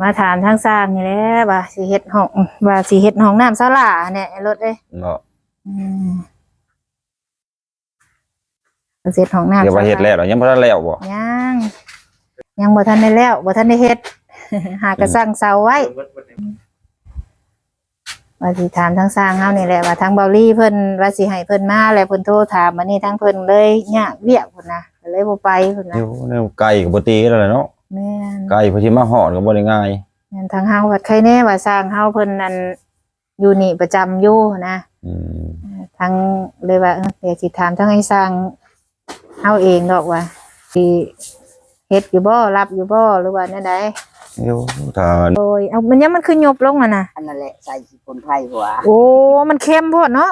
มาถามทางสร้างนี่แหละว่าสิเฮ็ดห้องว่าสิเฮ็ดห้องน้ำศาลาเนี่ยรถเอ้ยเนาะอืมเสร็จห้องน้ำเดี๋ยวว่าเฮ็ดแล้วเหรอยังบ่ทันแล้วบ่ยังยังบ่ทันได้แล้วบ่ทันได้เฮ็ดหากระสั่งเสาไว้ว่าสิถามทางสร้างเฮานี่แหละว่าทางเบาลี่เพิ่นว่าสิให้เพิ่นมาแล้วเพิ่นโทรถามมานี่ทางเพิ่นเลยยากเวียกพุ่นนะก็เลยบ่ไปพุ่นนะอยู่แนวไกลก็บ่ตีแล้วแหละเนาะ แม่นไกลเพอสิมาฮอดก็บ่ได้ง่ายแม่นทางเฮาวัดใครแน่ว่าสร้างเฮาเพิ่นนั่นอยู่นี่ประจำอยู่นะอืมทางเลยว่าเออเดี๋ยวสิถามทางไอ้สร้างเฮาเองดอกว่าสิเฮ็ดอยู่บ่รับอยู่บ่หรือว่าแนวใดอยู่ถ้าโอ้ยเอามันยังมันคือยบลงอะนะอันนั้นแหละใส่ขี้ฝุ่นไทยหัวโอ้ มันเข้มโพดเนาะ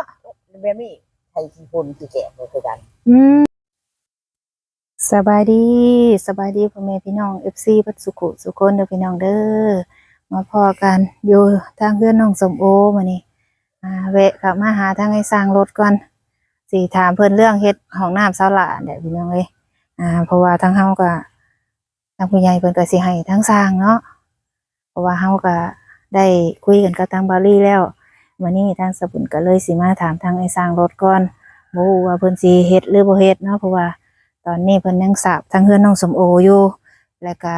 แบบนี้ใส่ขี้ฝุ่นขี้แกะก็คือกัน อืม สบายดีสบายดีพ่อแม่พี่น้อง FC ปัดสุขุสุคนเด้อพี่น้องเด้อมาพอกันอยู่ทางเพื่อนน้องสมโอมานี่อ่าแวะกลับมาหาทางไอ้สร้างรถก่อนสิถามเพิ่อนเรื่องเฮ็ดห้องน้ำเสาหลาเด้อพี่น้องเอ้ยอ่าเพราะว่าทางเฮาก็ทางผู้ใหญ่เพิ่นก็สิให้ทั้งสร้างเนาะเพราะว่าเฮาก็ได้คุยกันกับทางบาลี่แล้ววันนี้ทางสบุญก็เลยสิมาถามทางไอ้สร้างรถก่อนบ่ว่าเพิ่นสิเฮ็ดหรือบ่เฮ็ดเนาะเพราะว่า ตอนนี้เพิ่นยังสาบทางเฮือนน้องสมโออยู่แล้วก็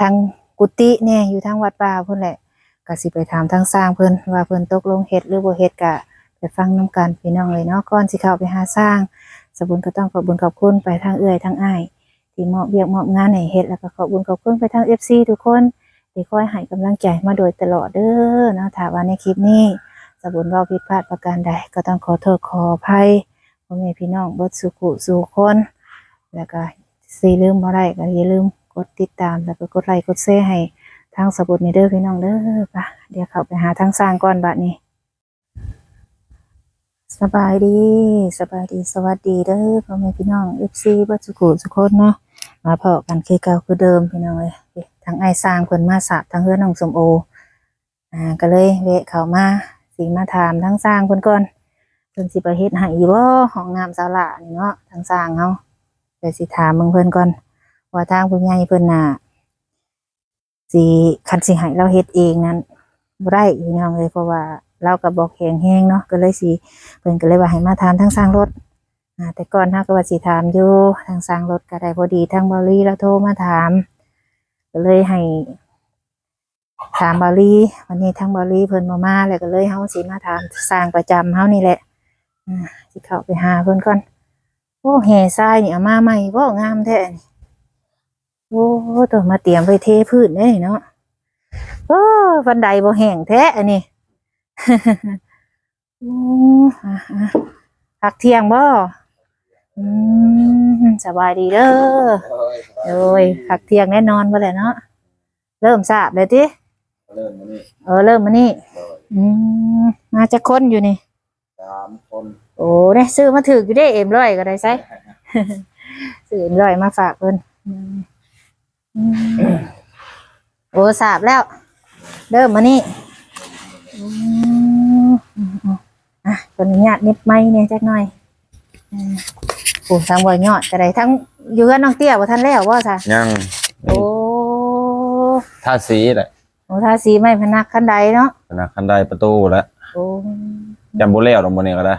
ทางกุฏิเนี่ยอยู่ทางวัดป่าเพิ่นแหละก็สิไปถามทางสร้างเพิ่นว่าเพิ่นตกลงเฮ็ดหรือบ่เฮ็ดก็ไปฟังนํกันพี่น้องเลยเนาะก่อนสิเข้าไปหาสร้างสบุญก็ต้องขอบคุญขอบคุณไปทางเอื้อยทางอ้ายที่มอบเวียกมอบงานให้เฮ็ดแล้วก็ขอบคุญขอบคุณไปทาง FC ทุกคนที่คอยให้กำลังใจมาโดยตลอดเด้อเนาะถ้าว่าในคลิปนี้สบุญเว่าผิดพลาดประการใดก็ต้องขอโทษขออภัย อแม่พี่น้องเบดสุขุสู่คน แล้วก็สีลืมบ่ได้ก็อย่าลืมกดติดตามแล้วก็กดไลค์กดแชร์ให้ทางสบุญนี่เด้อพี่น้องเด้อปะเดี๋ยวเข้าไปหาทางสร้างก่อนบัดนี้ สบายดีสบายดีสวัสดีเด้อพ่อแม่พี่น้อง FC เบัดสุขุสุคนเนาะมาพอกันคือเก่าคือเดิมพี่น้องเอ้ยทางไอ้ายสร้างเพิ่นมาสาบทางเฮือนน้องสมโออ่าก็เลยแวะเข้ามาสิมาถามทั้งสร้างเพิ่นก่อน เพิ่นสิไปเฮ็ดให้อีบ่ห้องน้ำศาลานี่เนาะทางสร้างเฮาเดี๋ยวสิถามเบิ่งเพิ่นก่อน ว่าทางผู้ใหญ่เพิ่นน่ะสิคันสิให้เราเฮ็ดเองนั้นบ่ได้พี่น้องเลยเพราะว่าเราก็บ่แข็งแรงเนาะก็เลยสิเพิ่นก็เลยว่าให้มาถามทางสร้างรถอ่าแต่ก่อนเฮาก็ว่าสิถามอยู่ทางสร้างรถก็ได้พอดีทางบริแล้วโทรมาถามก็เลยให้ถามบาลีวันนี้ทั้งบาลีเพิ่นมามาแล้วก็เลยเฮาสิมาถามสร้างประจำเฮานี่แหละ อ่าสิเข้าไปหาเพิ่นก่อนโอ้แห่ทรายนี่เอามาใหม่บ่งามแท้นี่โอ้ตัวมาเตรียมไว้เทพื้นเด้เนาะโอ้บันไดบ่แห้งแท้อันนี้โอ้อะอะพักเที่ยงบ่อืมสบายดีเด้อโอ้ยพักเที่ยงแน่นอนบ่แหละเนาะเริ่มทราบเลยติเริ่มมานี่เออเริ่มมานี่อืมมาจะค้นอยู่นี่ สามคนโอ้ได้ซื้อมาถืออยู่ได้เอ็มร้อยก็ได้ไซซื้อเอ็มร้อยมาฝากเพิ่นอืมอืมโอ้สาบแล้ว เริ่มมานี่อืมอืมอืมอะขออนุญาตนิบไม้เนี่ยจักหน่อยอืมโอ้ทางบ่อยอดก็ได้ทั้งอยู่กับน้องเตี้ยบ่ทันแล้วว่าซะยังโอ้ท่าสีแหละโอ้ทาสีไม้พนักคันใดเนาะธนาคารใดประตูแล้วโอ้ จำบ่แล้วตรงบ่นี้ก็ได้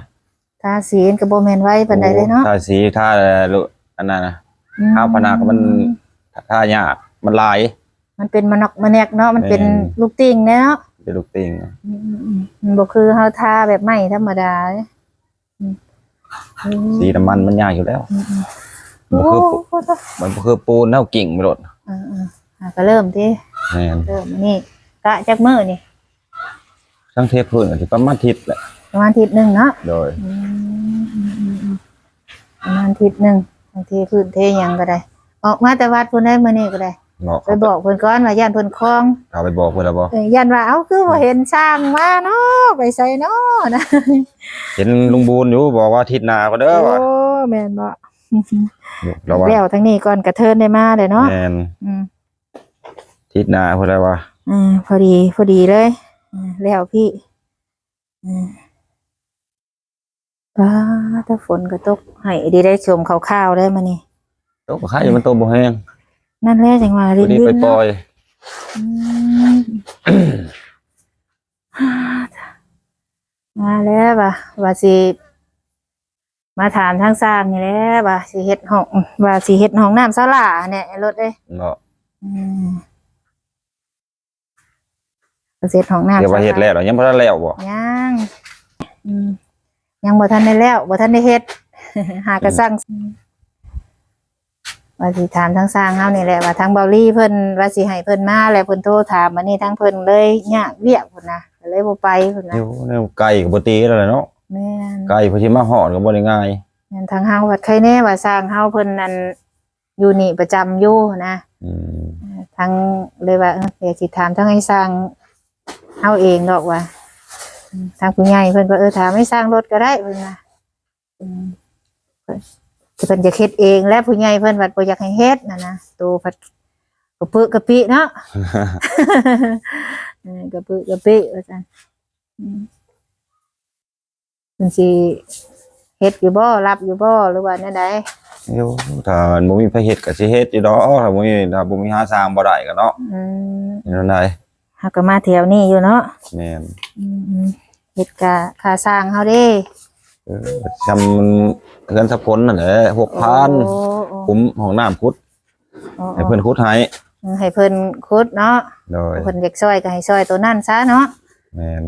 ทาสีก็บ่แม่นไว้ปานใดเลยเนาะท่าสีท่าลุอันนั้นนะอืมข้าวพนักมันท่ายากมันหลาย มันเป็นมะนอกมะแนกเนาะมันเป็นแม่นลูกติ่งเนาะเป็นลูกติงอืมๆๆมันบ่คือเฮาทาแบบไม้ธรรมดาเด้อืมอืมสีน้ำมันมันยากอยู่แล้วอืมบ่โอ้คือโหปูมันบ่คือปูนเท่ากิ่งไปโลดอ่าๆอะก็เริ่มที่แม่นเริ่มนี่กะจักมื้อนี่ทั้งเทพื้นก็สิประมาณอาทิตย์แหละ ประมาณอาทิตย์หนึงเนาะโดยอืมๆๆประมาณอาทิตย์หนึงบางทีพื้นเทหยังก็ได้ ออกมาแต่วัดเพิ่นได้มื้อนี้ก็ได้ เนาะไปบอกเพิ่นก่อนว่าย่านเพิ่นคลองเขาไปบอกเพิ่นแล้วบ่เอ้ยยันว่าเอ้าคือบ่เห็นช่างมาเนาะไปใส่เนาะนะ เห็นลุงบูนอยู่บอกว่าอาทิตย์หน้าก็เด้อว่าโอ้แม่นบ่เราว่าแล้วทั้งนี้ก่อนกระเทินได้มาเลยเนาะแม่นอืม อาทิตย์หน้าเพิ่นได้ว่า อ่าพอดีพอดีเลยอ่าแล้วพี่อ่า ป้าถ้าฝนก็ตกให้ดีได้ชมข่าวๆได้มานี่ตกไข่มันโตบ่แห้งนั่นแหละจังว่าพริอนดีดิไปนปล่เนาะอยอืมมาแล้วบ่ะว่าสิมาถามทางสร้างนี่แหละว่าสิเฮ็ดห้องว่าสิเฮ็ดห้องน้ำศาลาเนี่ยรถเอ้ยเนาะอืมว่าสิเฮ็ดห้องน้ำเดี๋ยวว่าเฮ็ดแล้วเหรอยังบ่ทันแล้วบ่ยังอืม ยังบ่ทันได้แล้วบ่ทันได้เฮ็ด หากระสั่งว่าสิถามทางสร้างเฮานี่แหละว่าทางเบาลี่เพิ่นว่าสิให้เพิ่นมาแล้วเพิ่นโทรถามมานี่ทางเพิ่นเลยยากเวียกพุ่นนะก็เลยบ่ไปพุ่นนะอยู่ในไก่ก็บ่ตีแล้วล่ะเนาะแม่นไก่เพิ่นสิมาฮอดก็บ่ได้ง่ายแม่นทางเฮาวัดไข่แน่ว่าสร้างเฮาเพิ่นนั่นอยู่นี่ประจำอยู่นะอืมทางเลยว่าเออเดี๋ยวสิถามทางให้สร้างเฮาเองดอกว่าอืม ทางผู้ใหญ่เพิ่นก็เออถามให้สร้างรถก็ได้เพิ่นว่าอืมเพิ่นเพิ่นจะเฮ็ดเองและผู้ใหญ่เพิ่นวัดบ่อยากให้เฮ็ดน่ะนะตัวพัดกระปึกกะปิเนาะ เออกระปึกกะปิว่าซั่นอืมเพิ่นสิเฮ็ดอยู่บ่รับอยู่บ่หรือว่าแนวใดอยู่ถ้ามันบ่มีไผเฮ็ดก็สิเฮ็ดอยู่ดอกถ้าบ่มีถ้าบ่มีหาสร้างบ่ได้ก็เนาะอืม นี่นั่นได้เฮาก็มาแถวนี้อยู่เนาะแม่นอืมๆ เฮ็ดกะค่าสร้างเฮาเด้เออจำมันเทือนสะพลนั่นแหละ6,000โอ้โอ้คุ้มห้องน้ำขุดโอ้ให้เพิ่นขุดให้ให้เพิ่นคุดเนาะโดยเพิ่นอยากซอยก็ให้ซอยตัวนั้นซะเนาะแม่น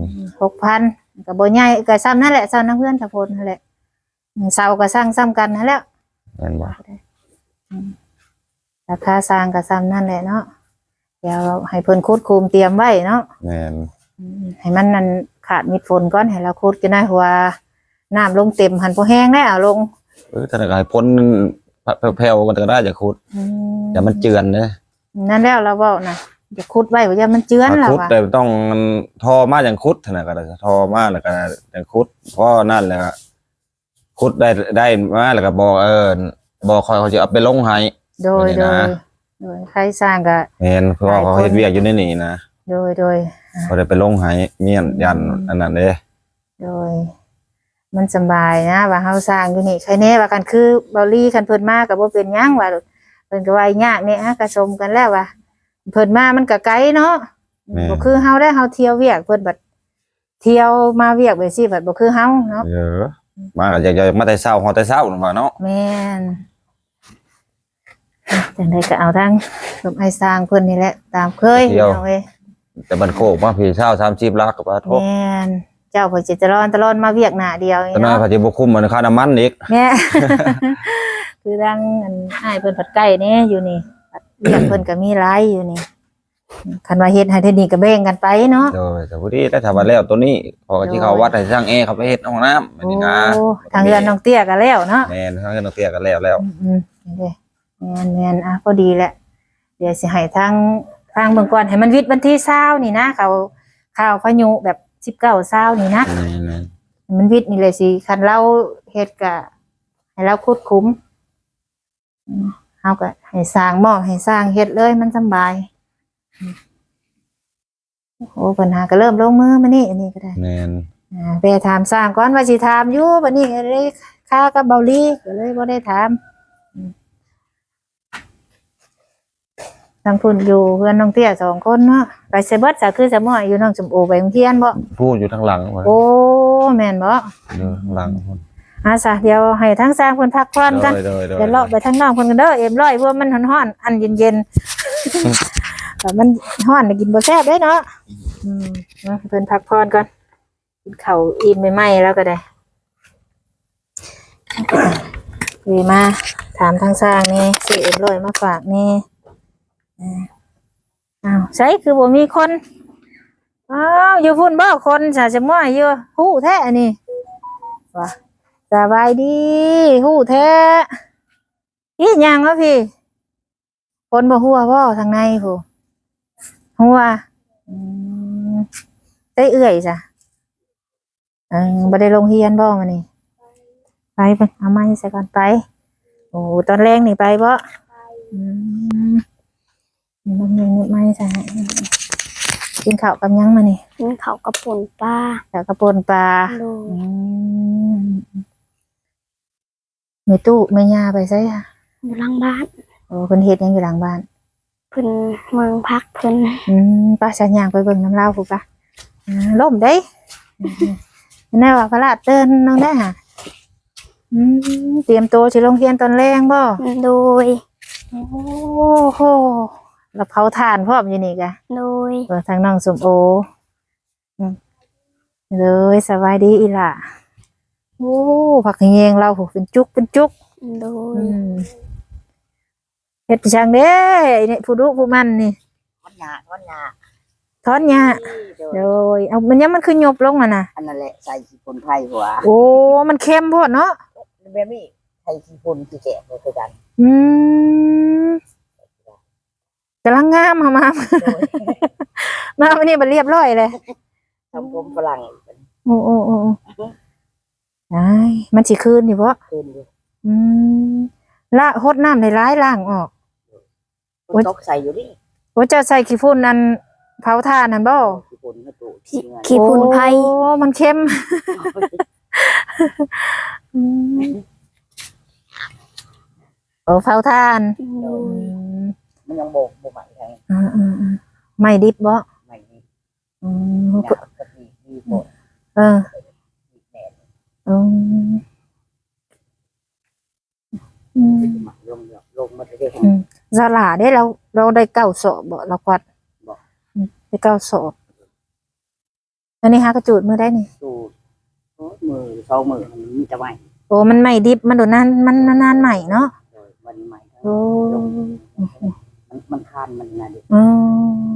6,000ก็บ่ใหญ่ก็ซ้ำนั่นแหละซ้ำน้ำเพื่อนสะพลนั่นแหละเสาก็สร้างซ้ำกันนั่นแหละ แม่นบ่ราคาสร้างก็ซ้ำนั่นแหละเนาะเดี๋ยวให้เพิ่นคุดคุมเตรียมไว้เนาะแม่นอืมให้มันนั่น ขาดมิดฝนก่อนให้เราคุดก็ได้เพราะว่าน้ำลงเต็มหันพอแห้งแล้วเอาลงเออถ้าก็ให้พ้นแผ่วๆกันก็ได้จะขุดอืมอย่ามันเจือนเด้อนั่นแล้วเราบอกนะอย่าคุดไว้ว่าอย่ามันเจือนเราขุดอะแต่ต้องทอมาอย่างขุดเท่านั้นก็ได้ทอมาแล้วก็อย่างขุดเพราะนั่นแหละก็ขุดได้ได้มาแล้วก็บอกเออบอกคอยเขาจะเอาไปลงให้โดยไม่โดได้ยนะโดยใครสร้างก็แม่นเพราะว่าเขาเฮ็ดเวียกอยู่ในนี่นะโดยโดย เขาได้ไปลงให้เมียนยันอันนั้นเด้โดย มันสำบายนะว่าเฮาสร้างอยู่นี่ใครแน่ว่ากันคือเบาลี่คันเพิ่นมาก็บ่เป็นหยังว่าเพิ่นก็ว่ายากเนี่ยฮะก็ชมกันแล้วว่าเพิ่นมามันก็ไกลเนาะบ่คือเฮาได้เฮาเที่ยวเวียกเพิ่นบัดเที่ยวมาเวียกไปสิบัดบ่คือเฮาเนาะเออมาก็อยากจะมาแต่เช้าฮอดแต่เช้านั่นว่าเนาะแม่นจังไดก็เอาทั้งสมไอสร้างเพิ่นนี่แหละตามเคยเอาเว้ย แต่มันโคกมาพี่เช้า30ลักก็ว่าโทษแม่นเจ้าเพิ่นสิจะร้อนตะร้อนมาเวียกหน้าเดียวตอนนั้นเนาะเขาจะบ่คุมมันค่าน้ำมันอีกแม่ คือดังอันอ้ายเพิ่นผัดไก่นี่อยู่นี่ผัดเวียกเพิ่นก็มีหลายอยู่นี่คันว่าเฮ็ดให้เทคนิคก็แบ่งกันไปเนาะ โดยแต่ผู้ที่ได้ทำมาแล้วตัวนี้พอที่เขาวัดให้สร้างแอร์เขาไปเฮ็ดห้องน้ำอันนี้นะโอ้ทางเรือนน้องเตี้ยก็แล้วเนาะแม่นทางเงินน้องเตี้ยกันแล้วแล้วอืมๆนี่เด้แม่นแม่นอะก็ดีแหละ เดี๋ยวสิให้ทาง ทางเบิ่งก่อนให้มันวิทย์วันที่20นี่นะเขาข่าวพายุแบบ19 20นี่นะนี่มันวิทย์นี่เลยสิคันเราเฮ็ดกะให้เราคุดคุ้มอืมเฮาก็ให้สร้างมอบให้สร้างเฮ็ดเลยมันสำบายอืมโอ้ปัญหาก็เริ่มลงมือมานี่อันนี้ก็ได้ๆแม่นอ่าไปถามสร้างก่อนว่าสิถามอยู่บัดนี้ก็เลยค่ากับเบาลี่ก็เลยบ่ได้ถามอืม ทางพุ่นอยู่เพื่อนน้องเตี้ยสองคนเนาะไปไซเบิดซะคือสมอยอยู่น้องสมโอไปโรงเรียนบ่พูดอยู่ทางหลังว่าโอ้แม่นบ่อยู่ทางหลังพุ่นอาซะเดี๋ยวให้ทั้งสร้างเพิ่นพักผ่อนกันโดยโดยโดยเดี๋ยวเลาะไปทางนอกเพิ่นกันเด้อเอ็มร้อยเพราะว่ามันร้อนๆอันเย็นๆแต่มันร้อนน่ะกินบ่แซ่บเด้เนาะอืมเอาให้เพิ่นพักผ่อนก่อนกินข้าวอิ่มใหม่ๆแล้วก็ได้วีมาถามทางสร้างนี่ซื้อเอ็มร้อยมาฝากนี่ อ้าวใช่คือบ่มีคนอ้าวอยู่พุ่นบ่คนสาจะม่อยอยู่ฮู้แท้อันนี้ว่ะสบายดีหู้แท้อีหยังวะพี่คนบ่หัวบ่ทางในผู้หัวอืมได้เอื่อยจ้ะเออบ่ได้ลงเฮียนบ่มานี่ไปไปเอาไม้ใส่ก่อนไป โอ้ตอนแรงนี่ไปบ่อืม มันยังไม้ใส่ให้กินข้าวกับหยังมานี่กินเขาวกระปุ่นปลาข้าวกระปนปลาโดยอืมแม่ตู้แม่ย่าไปใช่ค่ะอยู่หลังบ้านโอ้เพิ่นเฮ็ดหยังอยู่หลังบ้านเเพิ่นเมืองพักเพิ่นอืมป้าสัญญางไปเบิ่งน้ำเล่าผูกปะอ่าล่มได้อืมแน่ว่าพระราชเตือนน้องได้ค่ะอืมเตรียมตัวสิลงเรียนตอนแรงบ่โดยโอ้โห แล้วเผาถ่านพร้อมอยู่นี่กะโดยเปิดทางน้องสมโออืมเลยสบายดีอีหล่ะโอ้ผักเงงเราผูกเป็นจุกเป็นจุกโดยอืมเฮ็ดไปช่างเด้นี่ผู้ดุผู้มันนี่ทอนหยาทอนหยาทอนหญ้าโดยโดยเอามันยังมันคือหยบลงอะนะอันนั้นแหละใส่ขี้ฝุ่นไผ่หัวโอ้ มันเค็มโพดเนาะแบบนี้ใส่ขี้ฝุ่นขี้แกะก็คือกัน อืม กำลังงามมามาโดยมาวันนี้มันเรียบร้อยเลยทำผมฝรั่งเป็นโอ้โอ้โอ้โอ้ไอ้มันสิคืนอยู่บ่คืนอยู่อืมละหดน้ำในร้ายล่างออกคนตกใส่อยู่นี่โอ้เจะใส่ขี้ฝุ่นนั่นเผาถ่านนั่นบ่ขี้ฝุ่นกระตุกขี้เงินขี้ฝุ่นไผ่โอ้มันเค็มอืมโอ้เผาถ่านโดอืย มมันยังโบกโบกใหม่ไงอืมอืมอืมไม่ดิบบ่ใหม่นี่อืมหยาบกะทิมีโบดเออมีแหนมอืมอืมหมักลงลงมาเรื่อยอืมสลาได้เราเราได้เก้าสอบบ่เราควัดบ่อืมได้เก้าสอบอันนี้ฮะกระจูดมือได้นี่ๆสูดมือสองมือมันมีแต่ใหม่โอ้มันใหม่ดิบมันโดนนานมันมันนานใหม่เนาะโดยวันนี้ใหม่โอ้ มันมันคานมันนะเด็กอืม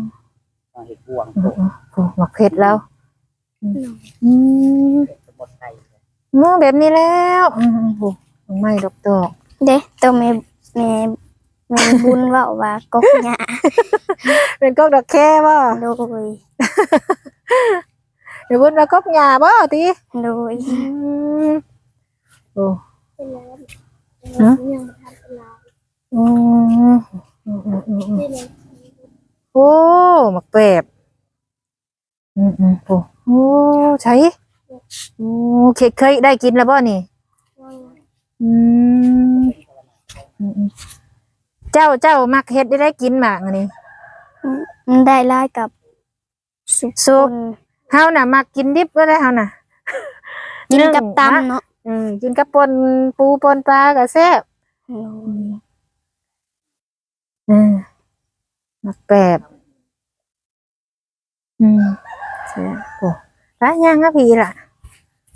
ตอนเห็ดบวงอืโตมอืมโอ้หมักเผ็ดแล้ว อืมอืมหมดไก่อืมแบบนี้แล้วอืมโอ้ไม่ดอกดอกเด้ตัวแม่แม่แม่บุญเว่าว่ากกหญ้าเป็นกอกดอกแค่บ่โดยเดี๋ยวบุญมากอกหญ้าบ่ติโดยอืมโอ้ฮะ อืมอืมอืมอืมอืมโอ้หมักแปบอืมอืมโอ้โอ้ใช่โอ้เคยเคยได้กินแล้วบ่นี่ อืมอืมอืมเจ้าเจ้ามักเฮ็ดได้ได้กินหมากอันนี้มันได้ลายกับสุกสุกเฮาน่ะมักกินดิบก็ได้เฮาน่ะกินกับนึ่งตำนะเนาะ อืมกินกับปนปูปนปลาก็แซ่บโดย อืมมักแปบอืมแซ่บโอ้ร้านย่างอะพี่ล่ะ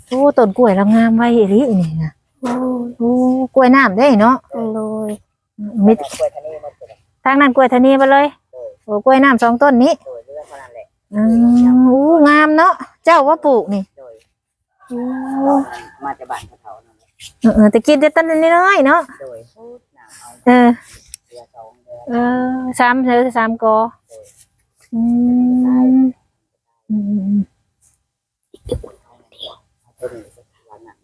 โอ้ต้นกล้วยเรางามไว้อีหลีนี่นะโอ้ยโอ้กล้วยน้ำได้เนาะโดยมิกล้วยทะเลมันจะทางนั้นกล้วยทะนีไปเลยโอ้กล้วยน้ำสองต้นนี้โดยเรื่องเท่านั้นแหละอืมอู้งามเนาะเจ้าว่าปลูกนี่โดยโอ้มาจากบ้านเขาๆนั่นแหละเออเออแต่กินแต่ต้นน้อยๆเนาะโดยพูดหนาวเอาเออเรือสอง เออสามเธอสามกออืมอืมอาตัวนี้ไปวางหนัง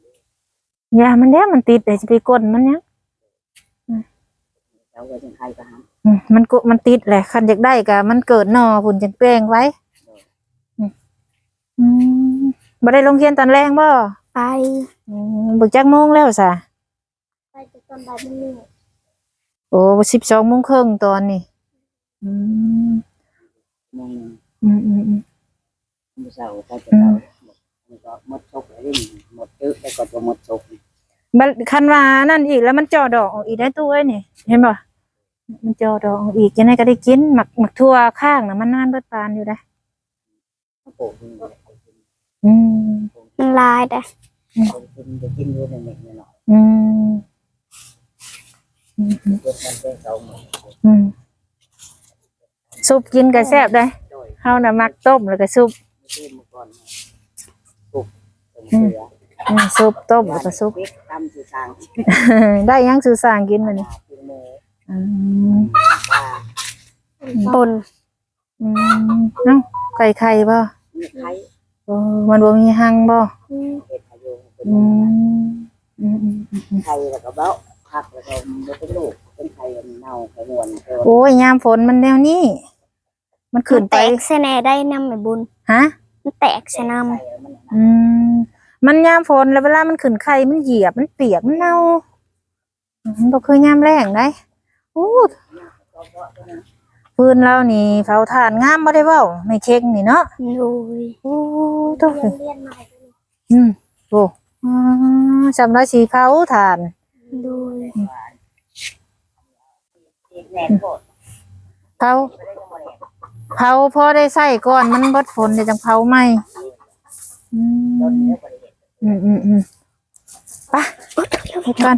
อย่ามันเนี้ยมันติดเดี๋ยวจะไปกดมันเนี้ยแล้วใครก็หาอืมมันกมันติดแหละคันอยากได้กะมันเกิดนอพุ่นจังแปลงไว้อืมอืมบ่ได้ลงเรียนตอนแรงบ่ไปอืมบึกจักโมงแล้วซะไปตอนบ่ายมื้อ โอ้สิบสองโมงครึ่งตอนนี่อืมโมงอืมอืมอืมมื้อเช้าก็จะเอามันก็หมดชกแล้วนี่หมดเยอะแล้วก็จะหมดชกบัดคันว่านั่นอีกแล้วมันจ่อดอกออกอีกได้ตู้เอ้ยนี่เห็นบ่มันจ่อดอกออกอีกจังไดก็ได้กินหมักหมักทั่วข้างน่ะมันนานเบิดปานอยู่ได้อปลูกอืมมันลายแต่กินจะกินอยู่หนึ่งหนึ่งหน่อยอืม อืมอืมเด็กมันเป็นเสาหมืออืมซุปกินก็แซ่บได้โดยเฮาน่ะมักต้มแล้วก็ซุปที่เมื่อก่อนปลูกเป็นเสืออืมซุปต้มแล้วก็ซุปพริกตำสีสางได้ยังสื่อสร้างกินมื้อนี้กินหมูอืมปลาปนอืมเอ้าไก่ไข่บ่มีไข่โอ้มันบ่มีหังบ่เป็นอายุเป็นอืมอืมอืมอืมไข่แล้วก็เบ้า ผักแล้วก็มันเป็นลูกเป็นไข่เน่าไข่นวลไข่โอ้ยยามฝนมันแนวนี้ มันขึ้นมันไปแตกเสแหน่ได้นำแม่บุญฮะ มันแตกใส่น้ไข่มันอืมมันยามฝนแล้วเวลามันขึ้นไข่มันเหยียบมันเปียกมันเน่ามันบ่คือยามแรงได้โอ้ฝพื้นเรานี่เผาถ่านงามบ่ได้เว้าไม่เค็งนี่เนาะโดยโอ้ตกอืมโอ้อ่าจำได้สีเผาถ่าน โดยแหน่โกรธเผาเผาพอได้ใส่ก่อนมันบดฝนเดี๋ยวจังเผาไหมอืมอืมอืมอืมไปะเฮ็ดก่อน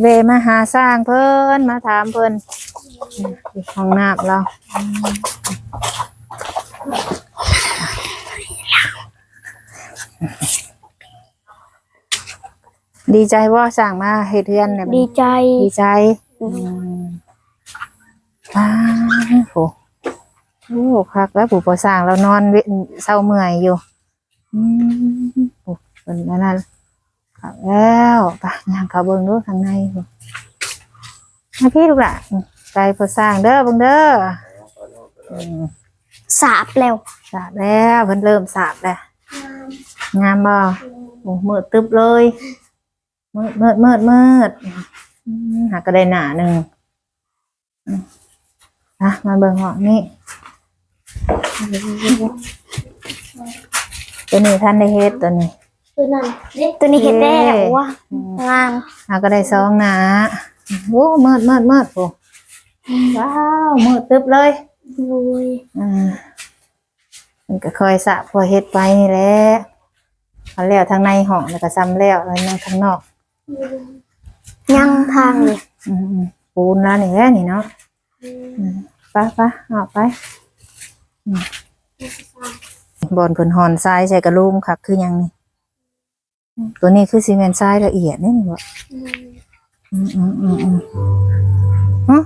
เวมาหาสร้างเพิ่นมาถามเพิ่นอืมอีกห้องน้ำเราอืม ดีใจว่าสั่งมาเฮ็ดเรือนเนี่ยดีใจ ดีใจอืมอ้าวโหโอ้คักแล้วผู้ปอสร้างเรานอนเว้นเศร้าเมื่อยอยู่ อืมโอ้เป็นนั่นน่ะคักแล้วไปงานเขาเบิ่งดูข้างในบ่มาพี่ลูกหล่ะใจพอสร้างเด้อเบิ่งเด้ออืมสาบแล้วสาบแล้วเพิ่นเริ่มสาบแล้วงามบ่โอ้มืดตึ๊บเลย มืดมืดมืดมืดอืมหากระไดหนาหนึ่งอืมอะมาเบิ่งห้องนี่ตัวนี้ท่านได้เฮ็ดตัวนี้ ตัวนั้นตัวนี้เห็ดแล้วว่ะงามหากระไดซองหนาโอ้มืดมืดมืดโอ้ว้าวมืดตึ๊บเลยโดยอ่ามันก็คอยสะพอเฮ็ดไปนี่แหละเอาแล้วทางในห้องแล้วก็ซ้ำแล้วแล้วยังข้างนอก ยังทางเลยอืมๆปูนแล้วนี่แหละนี่เนาะอืมไปไปออกไปอืมบอนเพิ่นหอนทรายใส่กระลุมคักคือหยังนี่อืมตัวนี้คือซีเมนต์ทรายละเอียดนี่นี่บ่อืมอืมอืมอืมฮะ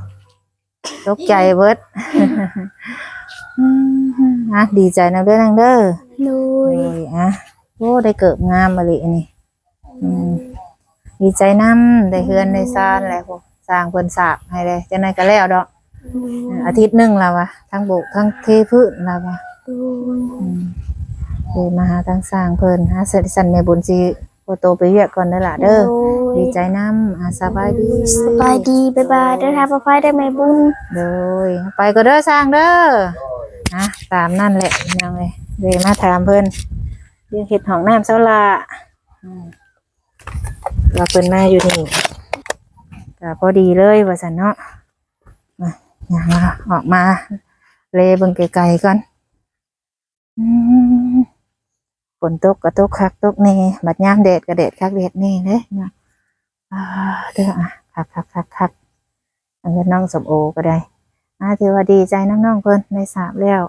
ตกใจเบิด อืมอะดีใจนะเด้อนางเด้อโดโอ้ยยอะโอ้ได้เกิบงามมาเลยอันนี้ อืม ดีใจน้ำได้เฮือนได้ซานแหละพวกสร้างเพิ่นสาบให้เลยจังไดก็แล้วดอก อาทิตย์หนึงแล้ววะทั้งโบกทั้งเทพื้นแล้ววะโดยอืมเดินมาหาทางสร้างเพิ่นหาเสร็จสันในบุญสิโอโตไปเวียกก่อนเด้อล่ะเด้อโดยดีใจน้ำอะสบายดี สบายดีบ๊ายบายเด้อค่ะป้าไฟได้ไหมบุญ โดยไปก็เด้อสร้างเด้อนะตามนั่นแหละยังเลยเดยมาถามเพิ่นเรื่องเห็ดของน้ำเจ้าละอืม เราเพิ่นมาอยู่นี่ก็พอดีเลยว่าสันเนาะมาอย่างละออกมาเลเบิ่งไกลๆก่อนอืมฝนตกก็ตกคักตกแน่บัดยามแดดก็แดดคักแดดแน่เด้เนาะอ่าเด้ออะคักคักคักคักอันนี้น้องสมโอก็ได้อาถือว่าดีใจน้องๆเพิ่นได้ทราบแล้ว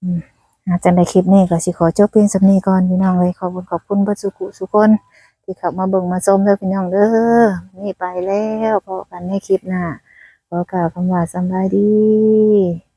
อืมอาจารย์ในคลิปนี้ก็สิขอจบเพียงสำนีก่อนพี่น้องเลยขอบคุณขอบคุณเบัสุกุสุคน ที่เข้ามาเบิ่งมาชมเด้อพี่น้องเด้อนี่ไปแล้วพอกันในคลิปหน้าขอกล่าวคำว่าสบายดี